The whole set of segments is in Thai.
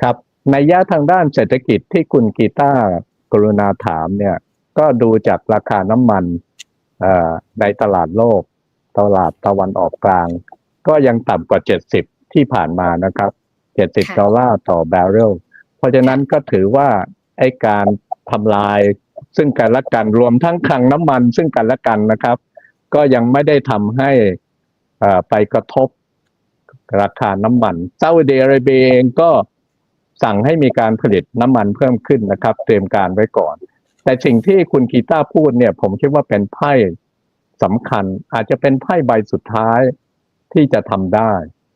ครับในยะทางด้านเศรษฐกิจที่คุณกีตาร์กรุณาถามเนี่ย ก็ดูจากราคาน้ำมันเอ่อในตลาดโลก ตลาดตะวันออกกลาง ก็ยังต่ำกว่า 70 ที่ผ่านมานะครับ 70ค่ะดอลลาร์ต่อแบเรลเพราะฉะนั้นก็ถือว่าไอ้การทำลายซึ่งกันและกันรวมทั้งคลังน้ำมัน ซึ่งกันและกันนะครับ ก็ยังไม่ได้ทำให้เอ่อไปกระทบราคาน้ำมันซาอุดิอาระเบียเองก็ สั่งให้มีการผลิตน้ำมันเพิ่มขึ้นนะครับ เตรียมการไว้ก่อน แต่สิ่งที่คุณกีตาพูดเนี่ย ผมคิดว่าเป็นไพ่สำคัญ อาจจะเป็นไพ่ใบสุดท้ายที่จะทำได้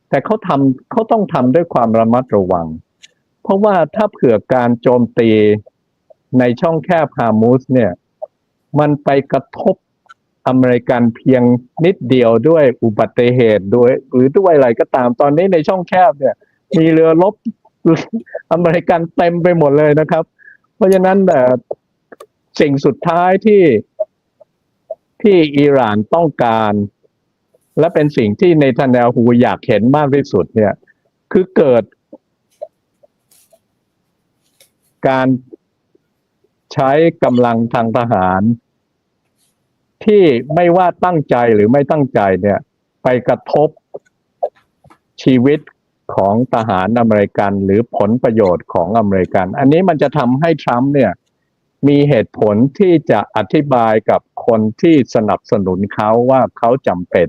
แต่เขาทำเขาต้องทำด้วยความระมัดระวัง เพราะว่าถ้าเผื่อการโจมตีในช่องแคบฮามูสเนี่ย มันไปกระทบอเมริกันเพียงนิดเดียวด้วยอุบัติเหตุด้วยหรือด้วยอะไรก็ตามตอนนี้ในช่องแคบเนี่ย มีเรือรบ อเมริกันเต็มไปหมดเลยนะครับ เพราะฉะนั้นเอ่อสิ่งสุดท้ายที่ที่อิหร่านต้องการ และเป็นสิ่งที่ในทันแนวฮูอยากเห็นมากที่สุด เนี่ย คือเกิด การใช้กำลังทางทหาร ที่ไม่ว่าตั้งใจหรือไม่ตั้งใจเนี่ย ไปกระทบชีวิต ของทหารอเมริกันหรือผลประโยชน์ของอเมริกัน อันนี้มันจะทำให้ทรัมป์เนี่ยมีเหตุผลที่จะอธิบายกับคนที่สนับสนุนเขาว่าเขาจำเป็น